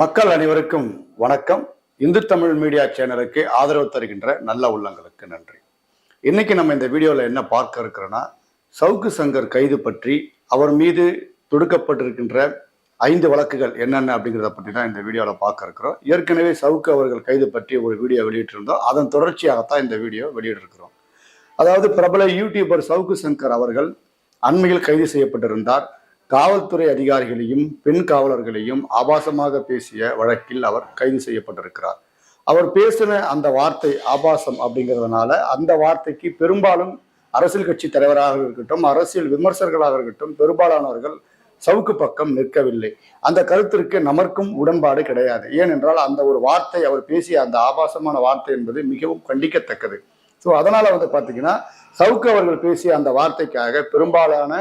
மக்கள் அனைவருக்கும் வணக்கம். இந்து தமிழ் மீடியா சேனலுக்கு ஆதரவு தருகின்ற நல்ல உள்ளங்களுக்கு நன்றி. இன்னைக்கு நம்ம இந்த வீடியோவில் என்ன பார்க்க இருக்கிறோன்னா சவுக்கு சங்கர் கைது பற்றி அவர் மீது தொடுக்கப்பட்டிருக்கின்ற ஐந்து வழக்குகள் என்னென்ன அப்படிங்கிறத பற்றி தான் இந்த வீடியோவில் பார்க்க இருக்கிறோம். ஏற்கனவே சவுக்கு அவர்கள் கைது பற்றி ஒரு வீடியோ வெளியிட்டிருந்தோம். அதன் தொடர்ச்சியாகத்தான் இந்த வீடியோ வெளியிட்டிருக்கிறோம். அதாவது பிரபல யூடியூபர் சவுக்கு சங்கர் அவர்கள் அண்மையில் கைது செய்யப்பட்டிருந்தார். காவல்துறை அதிகாரிகளையும் பெண் காவலர்களையும் ஆபாசமாக பேசிய வழக்கில் அவர் கைது செய்யப்பட்டிருக்கிறார். அவர் பேசின அந்த வார்த்தை ஆபாசம் அப்படிங்கிறதுனால அந்த வார்த்தைக்கு பெரும்பாலும் அரசியல் கட்சி தலைவராக இருக்கட்டும் அரசியல் விமர்சகர்களாக இருக்கட்டும் பெரும்பாலானவர்கள் சவுக்கு பக்கம் நிற்கவில்லை. அந்த கருத்திற்கு நமக்கும் உடன்பாடு கிடையாது. ஏனென்றால் அந்த ஒரு வார்த்தை அவர் பேசிய அந்த ஆபாசமான வார்த்தை என்பது மிகவும் கண்டிக்கத்தக்கது. ஸோ அதனால வந்து பார்த்தீங்கன்னா சவுக்கு அவர்கள் பேசிய அந்த வார்த்தைக்காக பெரும்பாலான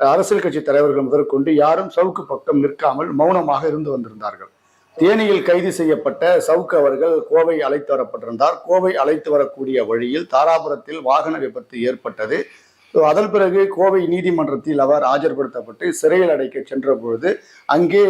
அரசியல் கட்சி தலைவர்கள் முதற்கொண்டு யாரும் சவுக்கு பக்கம் நிற்காமல் மௌனமாக இருந்து வந்திருந்தார்கள். தேனியில் கைது செய்யப்பட்ட சவுக்கு அவர்கள் கோவை அழைத்து வரப்பட்டிருந்தார். கோவை அழைத்து வரக்கூடிய வழியில் தாராபுரத்தில் வாகன விபத்து ஏற்பட்டது. அதன் பிறகு கோவை நீதிமன்றத்தில் அவர் ஆஜர்படுத்தப்பட்டு சிறையில் அடைக்க சென்ற பொழுது அங்கே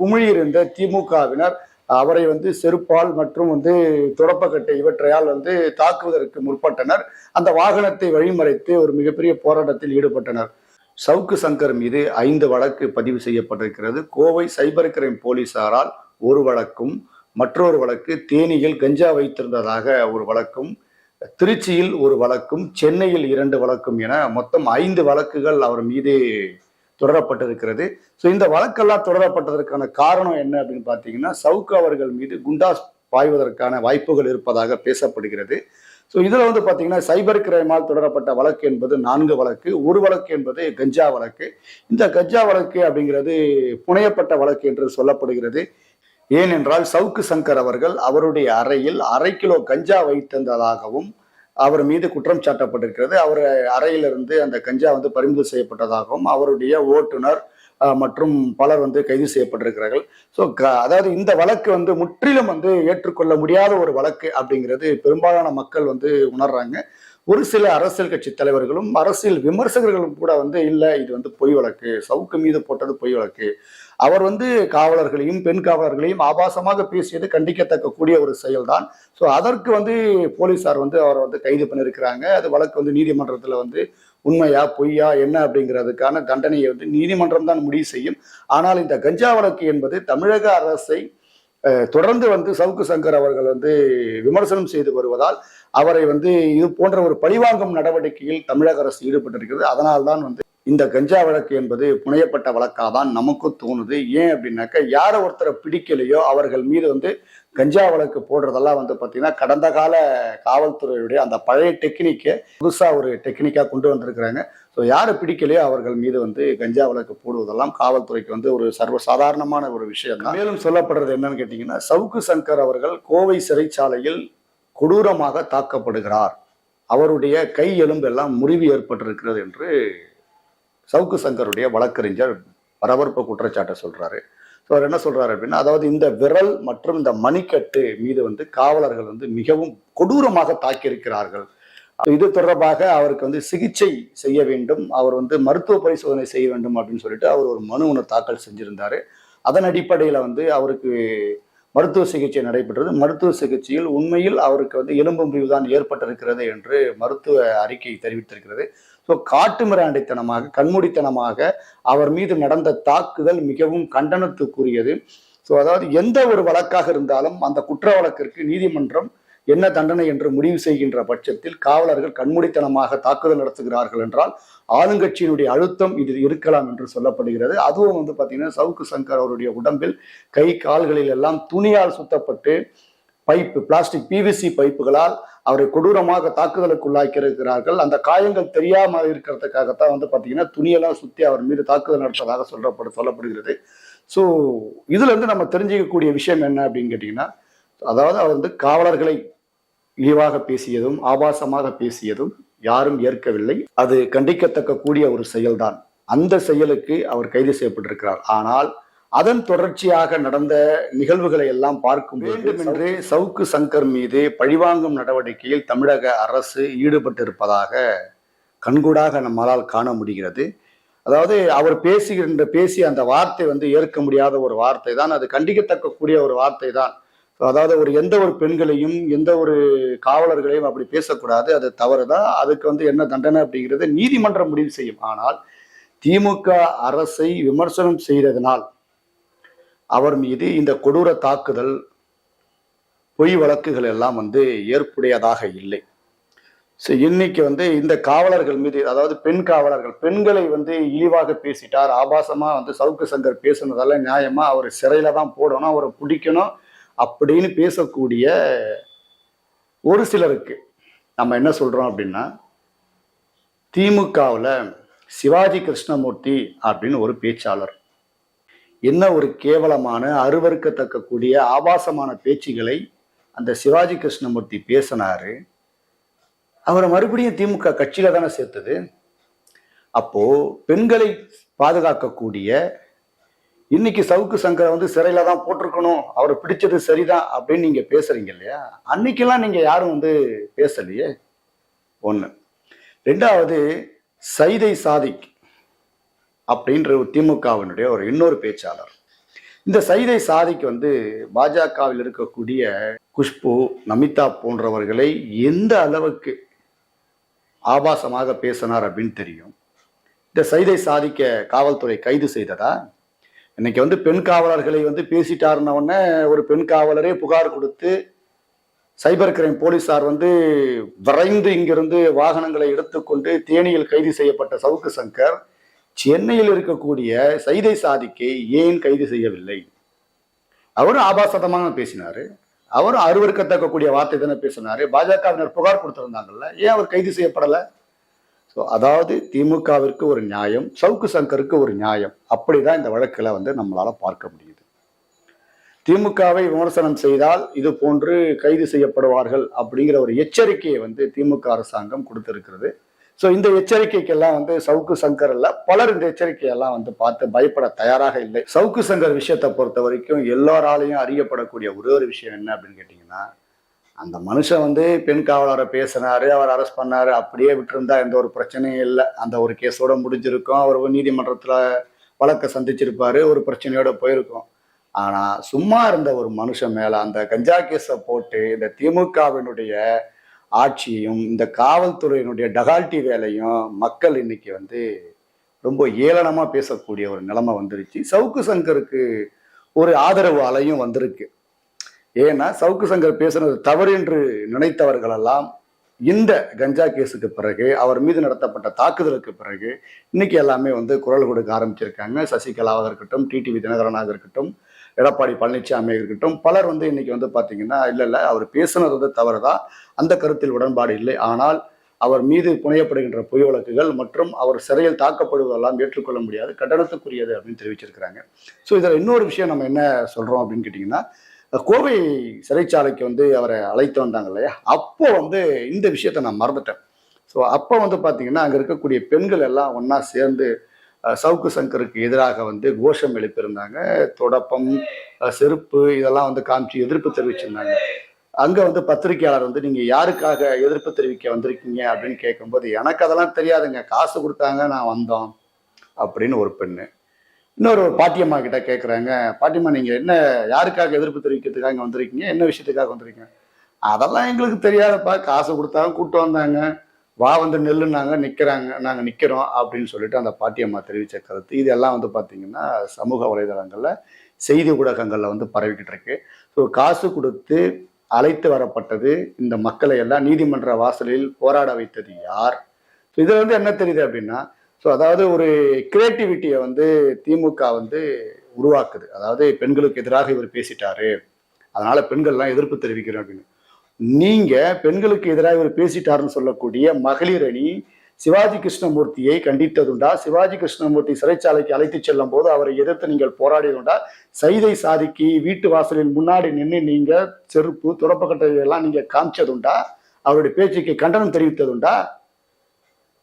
குமிழியிருந்த திமுகவினர் அவரை வந்து செருப்பால் மற்றும் வந்து துடப்பக்கட்டை இவற்றையால் வந்து தாக்குவதற்கு முற்பட்டனர். அந்த வாகனத்தை வழிமறைத்து ஒரு மிகப்பெரிய போராட்டத்தில் ஈடுபட்டனர். சவுக்கு சங்கர் மீது ஐந்து வழக்கு பதிவு செய்யப்பட்டிருக்கிறது. கோவை சைபர் கிரைம் போலீசாரால் ஒரு வழக்கும் மற்றொரு வழக்கு தேனியில் கஞ்சா வைத்திருந்ததாக ஒரு வழக்கும் திருச்சியில் ஒரு வழக்கும் சென்னையில் இரண்டு வழக்கும் என மொத்தம் ஐந்து வழக்குகள் அவர் மீது தொடரப்பட்டிருக்கிறது. ஸோ இந்த வழக்கெல்லாம் தொடரப்பட்டதற்கான காரணம் என்ன அப்படின்னு பார்த்தீங்கன்னா சவுக்கு அவர்கள் மீது குண்டாஸ் பாய்வதற்கான வாய்ப்புகள் இருப்பதாக பேசப்படுகிறது. ஸோ இதில் வந்து பார்த்தீங்கன்னா சைபர் கிரைமால் தொடரப்பட்ட வழக்கு என்பது நான்கு வழக்கு. ஒரு வழக்கு என்பது கஞ்சா வழக்கு. இந்த கஞ்சா வழக்கு அப்படிங்கிறது புனையப்பட்ட வழக்கு என்று சொல்லப்படுகிறது. ஏனென்றால் சவுக்கு சங்கர் அவர்கள் அவருடைய அறையில் அரை கிலோ கஞ்சா வைத்திருந்ததாகவும் அவர் மீது குற்றம் சாட்டப்பட்டிருக்கிறது. அவர் அறையிலிருந்து அந்த கஞ்சா வந்து பறிமுதல் செய்யப்பட்டதாகவும் அவருடைய ஓட்டுநர் மற்றும் பலர் வந்து கைது செய்யப்பட்டிருக்கிறார்கள். ஸோ அதாவது இந்த வழக்கு வந்து முற்றிலும் வந்து ஏற்றுக்கொள்ள முடியாத ஒரு வழக்கு அப்படிங்கிறது பெரும்பாலான மக்கள் வந்து உணர்றாங்க. ஒரு சில அரசியல் கட்சி தலைவர்களும் அரசியல் விமர்சகர்களும் கூட வந்து இல்லை இது வந்து பொய் வழக்கு. சவுக்கு மீது போட்டது பொய் வழக்கு. அவர் வந்து காவலர்களையும் பெண் காவலர்களையும் ஆபாசமாக பேசியது கண்டிக்கத்தக்க கூடிய ஒரு செயல்தான். ஸோ அதற்கு வந்து போலீஸார் வந்து அவரை வந்து கைது பண்ணியிருக்கிறாங்க அது வழக்கு வந்து நீதிமன்றத்தில் வந்து உண்மையா பொய்யா என்ன அப்படிங்கிறதுக்கான தண்டனையை வந்து நீதிமன்றம் தான் முடிவு செய்யும். ஆனால் இந்த கஞ்சா வழக்கு என்பது தமிழக அரசை தொடர்ந்து வந்து சவுக்கு சங்கர் அவர்கள் வந்து விமர்சனம் செய்து வருவதால் அவரை வந்து இது போன்ற ஒரு பழிவாங்கும் நடவடிக்கையில் தமிழக அரசு ஈடுபட்டிருக்கிறது. அதனால்தான் வந்து இந்த கஞ்சா வழக்கு என்பது புனையப்பட்ட வழக்காக தான் நமக்கும் தோணுது. ஏன் அப்படின்னாக்கா யாரை ஒருத்தரை பிடிக்கலையோ அவர்கள் மீது வந்து கஞ்சா வழக்கு போடுறதெல்லாம் வந்து பார்த்தீங்கன்னா கடந்த கால காவல்துறையுடைய அந்த பழைய டெக்னிக்கை புதுசாக ஒரு டெக்னிக்காக கொண்டு வந்திருக்கிறாங்க. ஸோ யாரை பிடிக்கலையோ அவர்கள் மீது வந்து கஞ்சா வழக்கு போடுவதெல்லாம் காவல்துறைக்கு வந்து ஒரு சர்வ சாதாரணமான ஒரு விஷயம் தான் மேலும் சொல்லப்படுறது என்னன்னு கேட்டிங்கன்னா சவுக்கு சங்கர் அவர்கள் கோவை சிறைச்சாலையில் கொடூரமாக தாக்கப்படுகிறார். அவருடைய கை எலும்பெல்லாம் முறிவு ஏற்பட்டிருக்கிறது என்று சவுக்கு சங்கருடைய வழக்கறிஞர் பரபரப்பு குற்றச்சாட்டை சொல்கிறாரு ஸோ அவர் என்ன சொல்கிறாரு அப்படின்னா அதாவது இந்த விரல் மற்றும் இந்த மணிக்கட்டு மீது வந்து காவலர்கள் வந்து மிகவும் கொடூரமாக தாக்கியிருக்கிறார்கள். இது தொடர்பாக அவருக்கு வந்து சிகிச்சை செய்ய வேண்டும் அவர் வந்து மருத்துவ பரிசோதனை செய்ய வேண்டும் அப்படின்னு சொல்லிட்டு அவர் ஒரு மனு ஒன்று தாக்கல் செஞ்சிருந்தார். அதன் அடிப்படையில் வந்து அவருக்கு மருத்துவ சிகிச்சை நடைபெற்றது. மருத்துவ சிகிச்சையில் உண்மையில் அவருக்கு வந்து எலும்பு முறிவு தான் ஏற்பட்டிருக்கிறது என்று மருத்துவ அறிக்கை தெரிவித்திருக்கிறது. ஸோ காட்டு மிராண்டித்தனமாக கண்மூடித்தனமாக அவர் மீது நடந்த தாக்குதல் மிகவும் கண்டனத்துக்குரியது. ஸோ அதாவது எந்த ஒரு வழக்காக இருந்தாலும் அந்த குற்ற வழக்கிற்கு நீதிமன்றம் என்ன தண்டனை என்று முடிவு செய்கின்ற பட்சத்தில் காவலர்கள் கண்மூடித்தனமாக தாக்குதல் நடத்துகிறார்கள் என்றால் ஆளுங்கட்சியினுடைய அழுத்தம் இதில் இருக்கலாம் என்று சொல்லப்படுகிறது. அதுவும் வந்து பார்த்தீங்கன்னா சவுக்கு சங்கர் அவருடைய உடம்பில் கை கால்களில் எல்லாம் துணியால் சுத்தப்பட்டு பைப்பு பிளாஸ்டிக் பிவிசி பைப்புகளால் அவரை கொடூரமாக தாக்குதலுக்கு உள்ளாக்கியிருக்கிறார்கள். அந்த காயங்கள் தெரியாமல் இருக்கிறதுக்காகத்தான் வந்து பார்த்தீங்கன்னா துணியெல்லாம் சுற்றி அவர் மீது தாக்குதல் நடத்ததாக சொல்லப்படு சொல்லப்படுகிறது. ஸோ இதுல இருந்து நம்ம தெரிஞ்சுக்கக்கூடிய விஷயம் என்ன அப்படின்னு கேட்டிங்கன்னா அதாவது அவர் வந்து காவலர்களை இழிவாக பேசியதும் ஆபாசமாக பேசியதும் யாரும் ஏற்கவில்லை. அது கண்டிக்கத்தக்க கூடிய ஒரு செயல்தான். அந்த செயலுக்கு அவர் கைது செய்யப்பட்டிருக்கிறார். ஆனால் அதன் தொடர்ச்சியாக நடந்த நிகழ்வுகளை எல்லாம் பார்க்கும் வேண்டுமென்றே சவுக்கு சங்கர் மீது பழிவாங்கும் நடவடிக்கையில் தமிழக அரசு ஈடுபட்டிருப்பதாக கண்கூடாக நம்மால் காண முடிகிறது. அதாவது அவர் பேசுகின்ற பேசிய அந்த வார்த்தை வந்து ஏற்க முடியாத ஒரு வார்த்தை தான். அது கண்டிக்கத்தக்க கூடிய ஒரு வார்த்தை தான். அதாவது ஒரு எந்த ஒரு பெண்களையும் எந்த ஒரு காவலர்களையும் அப்படி பேசக்கூடாது. அது தவறுதான். அதுக்கு வந்து என்ன தண்டனை அப்படிங்கிறது நீதிமன்றம் முடிவு செய்யும். ஆனால் திமுக அரசை விமர்சனம் செய்ததனால் அவர் மீது இந்த கொடூர தாக்குதல் பொய் வழக்குகள் எல்லாம் வந்து ஏற்புடையதாக இல்லை. ஸோ இன்னைக்கு வந்து இந்த காவலர்கள் மீது அதாவது பெண் காவலர்கள் பெண்களை வந்து இழிவாக பேசிட்டார். ஆபாசமாக வந்து சவுக்கு சங்கர் பேசுனதால நியாயமாக அவர் சிறையில தான் போடணும் அவரை பிடிக்கணும் அப்படின்னு பேசக்கூடிய ஒரு சிலருக்கு நம்ம என்ன சொல்கிறோம் அப்படின்னா திமுகவில் சிவாஜி கிருஷ்ணமூர்த்தி அப்படின்னு ஒரு பேச்சாளர். என்ன ஒரு கேவலமான அருவறுக்கத்தக்க கூடிய ஆபாசமான பேச்சுகளை அந்த சிவாஜி கிருஷ்ணமூர்த்தி பேசினாரு. அவரை மறுபடியும் திமுக கட்சியில தானே சேர்த்தது. அப்போ பெண்களை பாதுகாக்கக்கூடிய இன்னைக்கு சவுக்கு சங்கரை வந்து சிறையில தான் போட்டிருக்கணும் அவரை பிடிச்சது சரிதான் அப்படின்னு நீங்க பேசுறீங்க இல்லையா? அன்னைக்கெல்லாம் நீங்க யாரும் வந்து பேசலையே? ஒன்று ரெண்டாவது சைதை சாதிக் அப்படின்ற ஒரு திமுகவினுடைய ஒரு இன்னொரு பேச்சாளர். இந்த சைதை சாதிக்கு வந்து பாஜகவில் இருக்கக்கூடிய குஷ்பு நமிதா போன்றவர்களை எந்த அளவுக்கு ஆபாசமாக பேசினார் அப்படின்னு தெரியும். இந்த சைதை சாதிக்க காவல்துறை கைது செய்ததா? இன்னைக்கு வந்து பெண் காவலர்களை வந்து பேசிட்டாருன்ன உடனே ஒரு பெண் காவலரே புகார் கொடுத்து சைபர் கிரைம் போலீசார் வந்து விரைந்து இங்கிருந்து வாகனங்களை எடுத்துக்கொண்டு தேனியில் கைது செய்யப்பட்ட சவுக்கு சங்கர் சென்னையில் இருக்கக்கூடிய சைதை சாதிக்கை ஏன் கைது செய்யவில்லை? அவரும் ஆபாசதமாக பேசினார். அவரும் அருவறுக்கத்தக்கக்கூடிய வார்த்தை தானே பேசினாரு. பாஜகவினர் புகார் கொடுத்துருந்தாங்கல்ல ஏன் அவர் கைது செய்யப்படலை? ஸோ அதாவது திமுகவிற்கு ஒரு நியாயம் சவுக்கு சங்கருக்கு ஒரு நியாயம். அப்படி தான் இந்த வழக்கில் வந்து நம்மளால் பார்க்க முடியுது. திமுகவை விமர்சனம் செய்தால் இது போன்று கைது செய்யப்படுவார்கள் அப்படிங்கிற ஒரு எச்சரிக்கையை வந்து திமுக அரசாங்கம் கொடுத்திருக்கிறது. ஸோ இந்த எச்சரிக்கைக்கெல்லாம் வந்து சவுக்கு சங்கர் அல்ல பலர் இந்த எச்சரிக்கையெல்லாம் வந்து பார்த்து பயப்பட தயாராக இல்லை. சவுக்கு சங்கர் விஷயத்தை பொறுத்த வரைக்கும் எல்லாராலையும் அறியப்படக்கூடிய ஒரே ஒரு விஷயம் என்ன அப்படின்னு கேட்டிங்கன்னா அந்த மனுஷன் வந்து பெண் காவலரை பேசினாரு அவர் அரெஸ்ட் பண்ணாரு அப்படியே விட்டுருந்தா எந்த ஒரு பிரச்சனையும் இல்லை. அந்த ஒரு கேஸோட முடிஞ்சிருக்கும். அவர் நீதிமன்றத்தில் வழக்கை சந்திச்சிருப்பாரு ஒரு பிரச்சனையோட போயிருக்கும். ஆனால் சும்மா இருந்த ஒரு மனுஷன் மேலே அந்த கஞ்சா கேஸை போட்டு இந்த திமுகவினுடைய ஆட்சியையும் இந்த காவல்துறையினுடைய டகால்ட்டி வேலையும் மக்கள் இன்னைக்கு வந்து ரொம்ப ஏளனமாக பேசக்கூடிய ஒரு நிலைமை வந்துருச்சு. சவுக்கு சங்கருக்கு ஒரு ஆதரவு அலையும் வந்திருக்கு. ஏன்னா சவுக்கு சங்கர் பேசுனது தவறு என்று நினைத்தவர்களெல்லாம் இந்த கஞ்சா கேஸுக்கு பிறகு அவர் மீது நடத்தப்பட்ட தாக்குதலுக்கு பிறகு இன்னைக்கு எல்லாமே வந்து குரல் கொடுக்க ஆரம்பிச்சிருக்காங்க. சசிகலாவாக இருக்கட்டும் டிடிவி தினகரனாக இருக்கட்டும் எடப்பாடி பழனிசாமி இருக்கட்டும் பலர் வந்து இன்னைக்கு வந்து பார்த்தீங்கன்னா இல்லை இல்லை அவர் பேசுனது வந்து தவறு தான் அந்த கருத்தில் உடன்பாடு இல்லை. ஆனால் அவர் மீது புனையப்படுகின்ற பொய் வழக்குகள் மற்றும் அவர் சிறையில் தாக்கப்படுவதெல்லாம் ஏற்றுக்கொள்ள முடியாது கண்டனத்துக்குரியது அப்படின்னு தெரிவிச்சிருக்கிறாங்க. ஸோ இதில் இன்னொரு விஷயம் நம்ம என்ன சொல்கிறோம் அப்படின்னு கேட்டிங்கன்னா கோவை சிறைச்சாலைக்கு வந்து அவரை அழைத்து வந்தாங்க இல்லையா? அப்போ வந்து இந்த விஷயத்த நான் மறந்துட்டேன். ஸோ அப்போ வந்து பார்த்தீங்கன்னா அங்கே இருக்கக்கூடிய பெண்கள் எல்லாம் ஒன்றா சேர்ந்து சவுக்கு சங்கருக்கு எதிராக வந்து கோஷம் எழுப்பியிருந்தாங்க. தொடப்பம் செருப்பு இதெல்லாம் வந்து காமிச்சு எதிர்ப்பு தெரிவிச்சிருந்தாங்க. அங்கே வந்து பத்திரிகையாளர் வந்து நீங்கள் யாருக்காக எதிர்ப்பு தெரிவிக்க வந்திருக்கீங்க? அப்படின்னு கேட்கும்போது எனக்கு அதெல்லாம் தெரியாதுங்க. காசு கொடுத்தாங்க நான் வந்தோம். அப்படின்னு ஒரு பெண்ணு. இன்னொரு பாட்டியம்மா கிட்ட கேட்குறாங்க பாட்டியம்மா நீங்கள் என்ன யாருக்காக எதிர்ப்பு தெரிவிக்கிறதுக்காக இங்கே வந்திருக்கீங்க? என்ன விஷயத்துக்காக வந்திருக்கீங்க? அதெல்லாம் எங்களுக்கு தெரியாதப்பா. காசு கொடுத்தாங்க கூப்பிட்டு வந்தாங்க. வா வந்து நெல்லுனாங்க நிற்கிறாங்க நாங்கள் நிற்கிறோம் அப்படின்னு சொல்லிட்டு அந்த பாட்டியம்மா தெரிவித்த கருத்து. இதெல்லாம் வந்து பார்த்தீங்கன்னா சமூக வலைதளங்களில் செய்தி ஊடகங்களில் வந்து பரவிக்கிட்டு இருக்கு. ஸோ காசு கொடுத்து அழைத்து வரப்பட்டது இந்த மக்களை எல்லாம் நீதிமன்ற வாசலில் போராட வைத்தது யார்? ஸோ இதில் வந்து என்ன தெரியுது அப்படின்னா ஸோ அதாவது ஒரு கிரியேட்டிவிட்டியை வந்து திமுக வந்து உருவாக்குது. அதாவது பெண்களுக்கு எதிராக இவர் பேசிட்டாரு. அதனால பெண்கள்லாம் எதிர்ப்பு தெரிவிக்கிறோம் அப்படின்னு. நீங்க பெண்களுக்கு எதிராக இவர் பேசிட்டாருன்னு சொல்லக்கூடிய மகளிர் அணி சிவாஜி கிருஷ்ணமூர்த்தியை கண்டித்ததுண்டா? சிவாஜி கிருஷ்ணமூர்த்தி சிறைச்சாலைக்கு அழைத்து செல்லும் போது அவரை எதிர்த்து நீங்கள் போராடியதுண்டா? சைதை சாதிக்கு வீட்டு வாசலின் முன்னாடி நின்று நீங்க செருப்பு துறப்பக்கட்டை எல்லாம் நீங்க காமிச்சதுண்டா? அவருடைய பேச்சுக்கு கண்டனம் தெரிவித்ததுண்டா?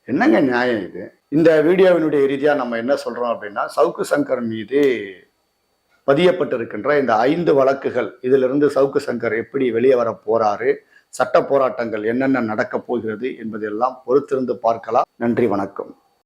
என்னங்க நியாயம் இது? இந்த வீடியோவினுடைய ரீதியா நம்ம என்ன சொல்றோம் அப்படின்னா சவுக்கு சங்கர் மீது பதியப்பட்டிருக்கின்ற இந்த ஐந்து வழக்குகள். இதிலிருந்து சவுக்கு சங்கர் எப்படி வெளியே வர போறாரு? சட்ட போராட்டங்கள் என்னென்ன நடக்கப் போகிறது என்பதெல்லாம் பொறுத்திருந்து பார்க்கலாம். நன்றி வணக்கம்.